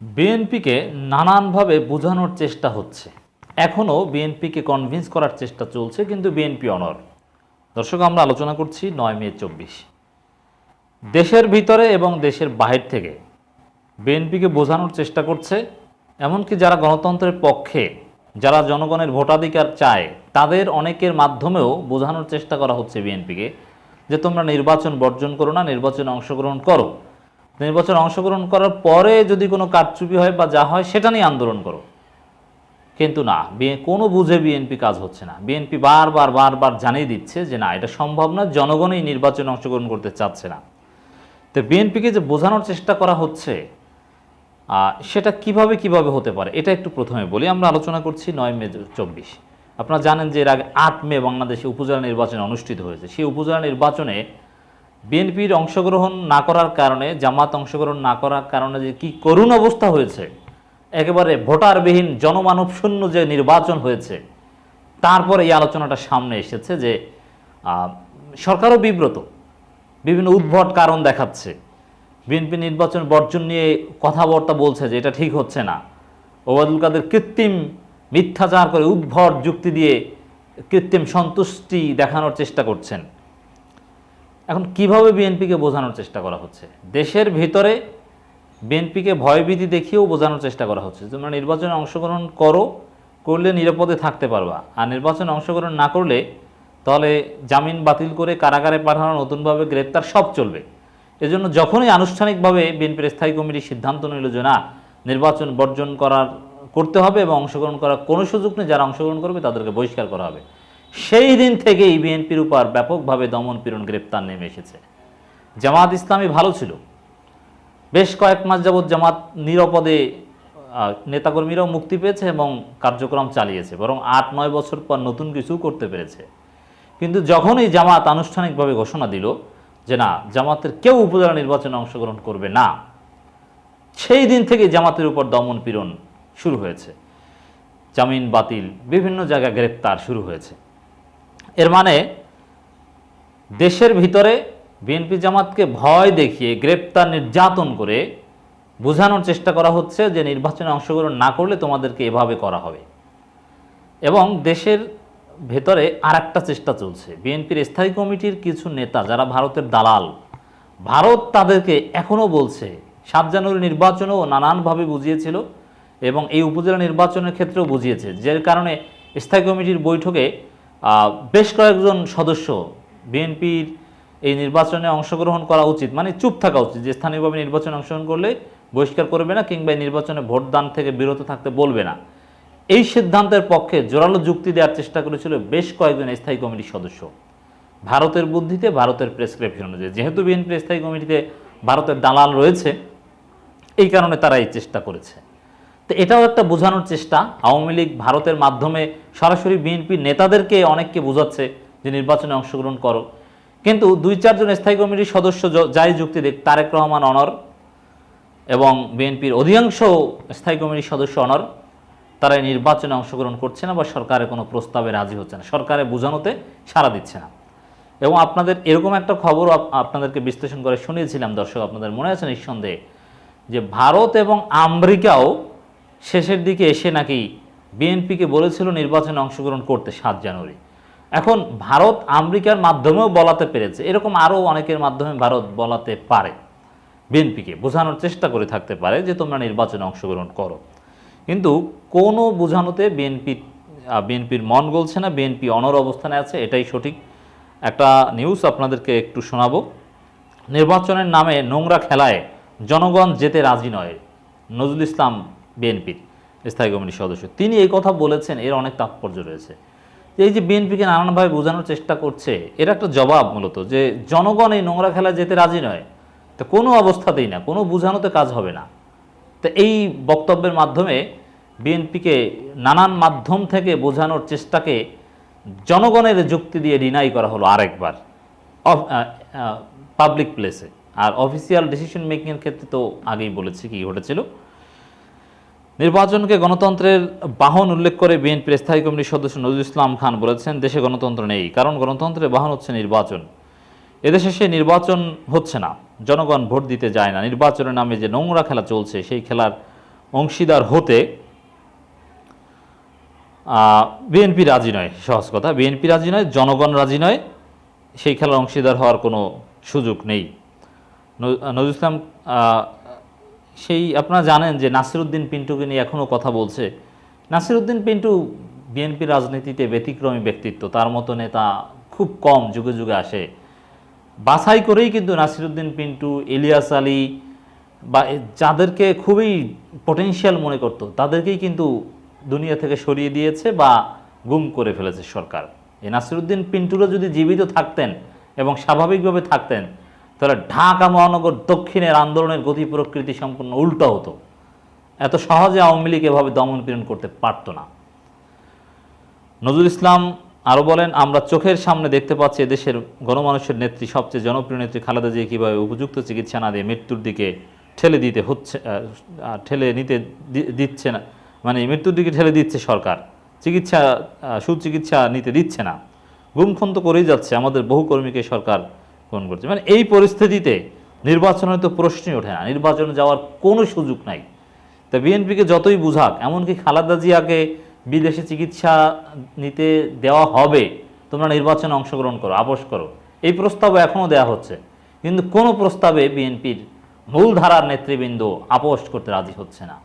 বিএনপিকে নানানভাবে বোঝানোর চেষ্টা হচ্ছে। এখনও বিএনপিকে কনভিন্স করার চেষ্টা চলছে, কিন্তু বিএনপি অনর দর্শক, আমরা আলোচনা করছি নয় মে চব্বিশ। দেশের ভিতরে এবং দেশের বাহির থেকে বিএনপিকে বোঝানোর চেষ্টা করছে, এমনকি যারা গণতন্ত্রের পক্ষে, যারা জনগণের ভোটাধিকার চায়, তাদের অনেকের মাধ্যমেও বোঝানোর চেষ্টা করা হচ্ছে বিএনপিকে যে তোমরা নির্বাচন বর্জন করো না, নির্বাচনে অংশগ্রহণ করো। নির্বাচনে অংশগ্রহণ করার পরে যদি কোনো কারচুপি হয় বা যা হয়, সেটা নিয়ে আন্দোলন করো। কিন্তু না কোনো বুঝে বিএনপি কাজ হচ্ছে না। বিএনপি বারবার বারবার জানিয়ে দিচ্ছে যে না, এটা সম্ভব না জনগণই নির্বাচনে অংশগ্রহণ করতে চাচ্ছে না। তো বিএনপিকে যে বোঝানোর চেষ্টা করা হচ্ছে সেটা কীভাবে কীভাবে হতে পারে, এটা একটু প্রথমে বলি। আমরা আলোচনা করছি নয় মে চব্বিশ। আপনারা জানেন যে এর আগে আট মে বাংলাদেশে উপজেলা নির্বাচন অনুষ্ঠিত হয়েছে। সেই উপজেলা নির্বাচনে বিএনপির অংশগ্রহণ না করার কারণে, জামাত অংশগ্রহণ না করার কারণে যে কি করুণ অবস্থা হয়েছে, একেবারে ভোটারবিহীন জনমানব শূন্য যে নির্বাচন হয়েছে, তারপরে এই আলোচনাটা সামনে এসেছে যে সরকারও বিব্রত, বিভিন্ন উদ্ভট কারণ দেখাচ্ছে। বিএনপি নির্বাচন বর্জন নিয়ে কথাবার্তা বলছে যে এটা ঠিক হচ্ছে না। ওবায়দুল কাদের কৃত্রিম মিথ্যাচার করে উদ্ভট যুক্তি দিয়ে কৃত্রিম সন্তুষ্টি দেখানোর চেষ্টা করছেন। এখন কীভাবে বিএনপিকে বোঝানোর চেষ্টা করা হচ্ছে? দেশের ভিতরে বিএনপিকে ভয়ভীতি দেখিয়েও বোঝানোর চেষ্টা করা হচ্ছে। তোমরা নির্বাচনে অংশগ্রহণ করো, করলে নিরাপদে থাকতে পারবা। আর নির্বাচনে অংশগ্রহণ না করলে তাহলে জামিন বাতিল করে কারাগারে পাঠানো, নতুনভাবে গ্রেপ্তার সব চলবে। এজন্য যখনই আনুষ্ঠানিকভাবে বিএনপির স্থায়ী কমিটি সিদ্ধান্ত নিল যে না, নির্বাচন বর্জন করার, করতে হবে এবং অংশগ্রহণ করার কোনো সুযোগ নেই, যারা অংশগ্রহণ করবে তাদেরকে বহিষ্কার করা হবে। সেই দিন থেকেই বিএনপির উপর ব্যাপকভাবে দমন পীড়ন গ্রেপ্তার নেমে এসেছে। জামাত ইসলামী ভালো ছিল। বেশ কয়েক মাস যাবৎ জামাত নিরাপদে নেতাকর্মীরাও মুক্তি পেয়েছে এবং কার্যক্রম চালিয়েছে, বরং আট নয় বছর পর নতুন কিছু করতে পেরেছে। কিন্তু যখনই জামাত আনুষ্ঠানিকভাবে ঘোষণা দিল যে না, জামাতের কেউ উপজেলা নির্বাচনে অংশগ্রহণ করবে না, সেই দিন থেকে জামাতের উপর দমন পীড়ন শুরু হয়েছে। জামিন বাতিল, বিভিন্ন জায়গায় গ্রেপ্তার শুরু হয়েছে। এর মানে দেশের ভিতরে বিএনপি জামাতকে ভয় দেখিয়ে গ্রেপ্তার নির্যাতন করে বোঝানোর চেষ্টা করা হচ্ছে যে নির্বাচনে অংশগ্রহণ না করলে তোমাদেরকে এভাবে করা হবে। এবং দেশের ভেতরে আর একটা চেষ্টা চলছে। বিএনপির স্থায়ী কমিটির কিছু নেতা যারা ভারতের দালাল, ভারত তাদেরকে এখনও বলছে, সাত জানুয়ারি নির্বাচনেও নানানভাবে বুঝিয়েছিল এবং এই উপজেলা নির্বাচনের ক্ষেত্রেও বুঝিয়েছে। যে কারণে স্থায়ী কমিটির বৈঠকে বেশ কয়েকজন সদস্য বিএনপির এই নির্বাচনে অংশগ্রহণ করা উচিত। মানে চুপ থাকা উচিত যে স্থানীয়ভাবে নির্বাচনে অংশগ্রহণ করলে বহিষ্কার করবে না কিংবা নির্বাচনে ভোটদান থেকে বিরত থাকতে বলবে না। এই সিদ্ধান্তের পক্ষে জোরালো যুক্তি দেওয়ার চেষ্টা করেছিল বেশ কয়েকজন স্থায়ী কমিটির সদস্য। ভারতের বুদ্ধিতে, ভারতের প্রেসক্রিপশন অনুযায়ী। যেহেতু বিএনপি স্থায়ী কমিটিতে ভারতের দালাল রয়েছে, এই কারণে তারা এই চেষ্টা করেছে। তো এটাও একটা বোঝানোর চেষ্টা। আওয়ামী লীগ ভারতের মাধ্যমে সরাসরি বিএনপি নেতাদেরকে অনেককে বোঝাচ্ছে যে নির্বাচনে অংশগ্রহণ করো। কিন্তু দুই চারজন স্থায়ী কমিটির সদস্য যাই যুক্তি দেখ তারেক রহমান অনর এবং বিএনপির অধিকাংশ স্থায়ী কমিটির সদস্য অনর, তারা নির্বাচনে অংশগ্রহণ করছে না বা সরকারের কোনো প্রস্তাবে রাজি হচ্ছে না। সরকারে বোঝানোতে সাড়া দিচ্ছে না। এবং আপনাদের এরকম একটা খবর আপ- আপনাদেরকে বিশ্লেষণ করে শুনিয়েছিলাম, দর্শক আপনাদের মনে আছে নিঃসন্দেহে, যে ভারত এবং আমেরিকাও শেষের দিকে এসে নাকি বিএনপিকে বলেছিল নির্বাচনে অংশগ্রহণ করতে সাত জানুয়ারি। এখন ভারত আমেরিকার মাধ্যমেও বলাতে পেরেছে। এরকম আরও অনেকের মাধ্যমে ভারত বলাতে পারে। বিএনপিকে বোঝানোর চেষ্টা করে থাকতে পারে যে, তোমরা নির্বাচনে অংশগ্রহণ করো। কিন্তু কোনো বোঝানোতে বিএনপি বিএনপির মন গলছে না, বিএনপি অনর অবস্থানে আছে, এটাই সঠিক। একটা নিউজ আপনাদেরকে একটু শোনাবো। নির্বাচনের নামে নোংরা খেলায় জনগণ যেতে রাজি নয়। নজরুল ইসলাম বিএনপির স্থায়ী কমিটির সদস্য। তিনি এই কথা বলেছেন, এর অনেক তাৎপর্য রয়েছে। এই যে বিএনপিকে নানানভাবে বোঝানোর চেষ্টা করছে, এর একটা জবাব মূলত যে, জনগণ এই নোংরা খেলায় যেতে রাজি নয়। তো কোনো অবস্থাতেই না, কোনো বোঝানোতে কাজ হবে না। তো এই বক্তব্যের মাধ্যমে বিএনপিকে নানান মাধ্যম থেকে বোঝানোর চেষ্টাকে জনগণের যুক্তি দিয়ে ডিনাই করা হলো আরেকবার। পাবলিক প্লেসে। আর অফিসিয়াল ডিসিশন মেকিংয়ের ক্ষেত্রে তো আগেই বলেছি কি ঘটেছিল। নির্বাচনকে গণতন্ত্রের বাহন উল্লেখ করে বিএনপির স্থায়ী কমিটির সদস্য নজরুল ইসলাম খান বলেছেন, দেশে গণতন্ত্র নেই, কারণ গণতন্ত্রের বাহন হচ্ছে নির্বাচন। এদেশে সে নির্বাচন হচ্ছে না, জনগণ ভোট দিতে যায় না। নির্বাচনের নামে যে নোংরা খেলা চলছে, সেই খেলার অংশীদার হতে বিএনপি রাজি নয়। সহজ কথা, বিএনপি রাজি নয়, জনগণ রাজি নয়, সেই খেলার অংশীদার হওয়ার কোনো সুযোগ নেই। নজরুল ইসলাম সেই আপনারা জানেন যে নাসিরুদ্দিন পিন্টুকে নিয়ে এখনও কথা বলছে। নাসিরুদ্দিন পিন্টু বিএনপি রাজনীতিতে ব্যতিক্রমী ব্যক্তিত্ব, তার মতো নেতা খুব কম যুগে যুগে আসে। বাছাই করেই কিন্তু নাসিরুদ্দিন পিন্টু, ইলিয়াস আলী বা যাদেরকে খুবই পটেনশিয়াল মনে করতো, তাদেরকেই কিন্তু দুনিয়া থেকে সরিয়ে দিয়েছে বা গুম করে ফেলেছে সরকার। এই নাসিরুদ্দিন পিন্টুরা যদি জীবিত থাকতেন এবং স্বাভাবিকভাবে থাকতেন তাহলে ঢাকা মহানগর দক্ষিণের আন্দোলনের গতি প্রকৃতি সম্পূর্ণ উল্টো হতো। এত সহজে আওয়ামী লীগ এভাবে দমন পীড়ন করতে পারতো না। নজরুল ইসলাম আরও বলেন, আমরা চোখের সামনে দেখতে পাচ্ছি এদেশের গণমানুষের নেত্রী, সবচেয়ে জনপ্রিয় নেত্রী খালেদা জিয়া কীভাবে উপযুক্ত চিকিৎসা না দিয়ে মৃত্যুর দিকে ঠেলে দিতে হচ্ছে ঠেলে নিতে দিচ্ছে না মানে মৃত্যুর দিকে ঠেলে দিচ্ছে সরকার। চিকিৎসা সুচিকিৎসা নিতে দিচ্ছে না। গুমখন তো করেই যাচ্ছে, আমাদের বহু কর্মীকে সরকার গ্রহণ করছে। মানে এই পরিস্থিতিতে নির্বাচনে তো প্রশ্নই ওঠে না। নির্বাচনে যাওয়ার কোনো সুযোগ নাই। তা বিএনপিকে যতই বুঝাক, এমনকি খালাদা জিয়াকে বিদেশে চিকিৎসা নিতে দেওয়া হবে, তোমরা নির্বাচনে অংশগ্রহণ করো, আপোষ করো। এই প্রস্তাবও এখনও দেওয়া হচ্ছে। কিন্তু কোনো প্রস্তাবে বিএনপির মূলধারার নেতৃবৃন্দ আপোষ করতে রাজি হচ্ছে না।